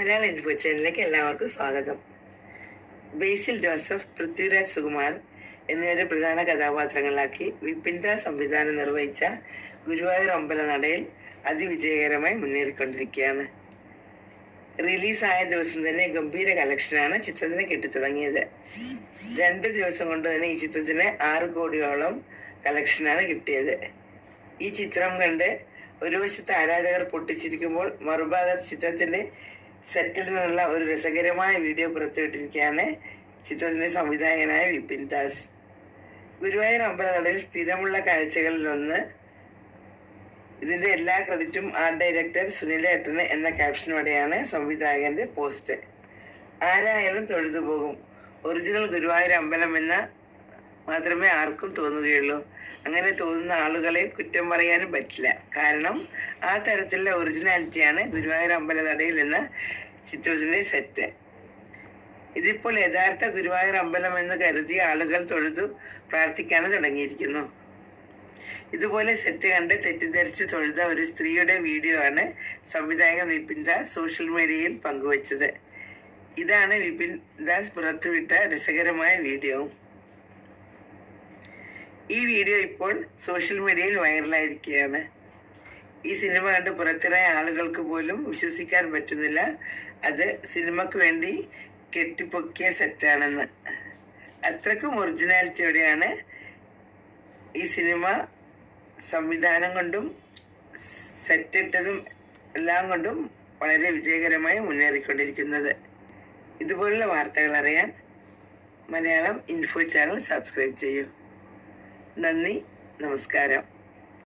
മലയാള info ചാനലിലേക്ക് എല്ലാവർക്കും സ്വാഗതം. ബേസിൽ ജോസഫ് പൃഥ്വിരാജ് സുകുമാർ എന്നിവരെ പ്രധാന കഥാപാത്രങ്ങളാക്കി വിപിൻദ സംവിധാനം നിർവഹിച്ച ഗുരുവായൂർ അമ്പല നടയിൽ അതിവിജയകരമായി മുന്നേറിക്കൊണ്ടിരിക്കുകയാണ്. റിലീസായ ദിവസം തന്നെ ഗംഭീര കളക്ഷനാണ് ചിത്രത്തിന് കിട്ടിത്തുടങ്ങിയത്. രണ്ട് ദിവസം കൊണ്ട് തന്നെ ഈ ചിത്രത്തിന് ആറ് കോടിയോളം കളക്ഷനാണ് കിട്ടിയത്. ഈ ചിത്രം കണ്ട് ഒരു വശത്ത് ആരാധകർ പൊട്ടിച്ചിരിക്കുമ്പോൾ മറുഭാഗത്ത് ചിത്രത്തിന്റെ സെറ്റിൽ നിന്നുള്ള ഒരു രസകരമായ വീഡിയോ പുറത്തുവിട്ടിരിക്കുകയാണ് ചിത്രത്തിന്റെ സംവിധായകനായ വിപിൻ ദാസ്. ഗുരുവായൂർ അമ്പലനടയിൽ സ്ഥിരമുള്ള കാഴ്ചകളിലൊന്ന് ഇതിന്റെ എല്ലാ ക്രെഡിറ്റും ആർട്ട് ഡയറക്ടർ സുനിലേട്ടന് എന്ന ക്യാപ്ഷനോടെയാണ് സംവിധായകന്റെ പോസ്റ്റ് ആരായാലും തൊഴുതു പോകും. ഒറിജിനൽ ഗുരുവായൂർ അമ്പലം എന്ന മാത്രമേ ആർക്കും തോന്നുകയുള്ളൂ. അങ്ങനെ തോന്നുന്ന ആളുകളെ കുറ്റം പറയാനും പറ്റില്ല. കാരണം ആ തരത്തിലുള്ള ഒറിജിനാലിറ്റിയാണ് ഗുരുവായൂർ അമ്പലനടയിൽ എന്ന ചിത്രത്തിന്റെ സെറ്റ് ഇതിപ്പോൾ യഥാർത്ഥ ഗുരുവായൂർ അമ്പലം എന്ന് കരുതി ആളുകൾ തൊഴുതു പ്രാർത്ഥിക്കാൻ തുടങ്ങിയിരിക്കുന്നു. ഇതുപോലെ സെറ്റ് കണ്ട് തെറ്റിദ്ധരിച്ച് തൊഴുത ഒരു സ്ത്രീയുടെ വീഡിയോ ആണ് സംവിധായകൻ വിപിൻ ദാസ് സോഷ്യൽ മീഡിയയിൽ പങ്കുവച്ചത്. ഇതാണ് വിപിൻ ദാസ് പുറത്തുവിട്ട രസകരമായ വീഡിയോ ഈ വീഡിയോ ഇപ്പോൾ സോഷ്യൽ മീഡിയയിൽ വൈറലായിരിക്കുകയാണ്. ഈ സിനിമ കണ്ട് പുറത്തിറങ്ങിയ ആളുകൾക്ക് പോലും വിശ്വസിക്കാൻ പറ്റുന്നില്ല. അത് സിനിമക്ക് വേണ്ടി കെട്ടിപ്പൊക്കിയ സെറ്റാണെന്ന് അത്രക്കും ഒറിജിനാലിറ്റിയോടെയാണ് ഈ സിനിമ സംവിധാനം കൊണ്ടും സെറ്റിട്ടതും എല്ലാം കൊണ്ടും വളരെ വിജയകരമായി മുന്നേറിക്കൊണ്ടിരിക്കുന്നത്. ഇതുപോലുള്ള വാർത്തകൾ അറിയാൻ മലയാളം ഇൻഫോ ചാനൽ സബ്സ്ക്രൈബ് ചെയ്യൂ. നന്ദി. നമസ്കാരം.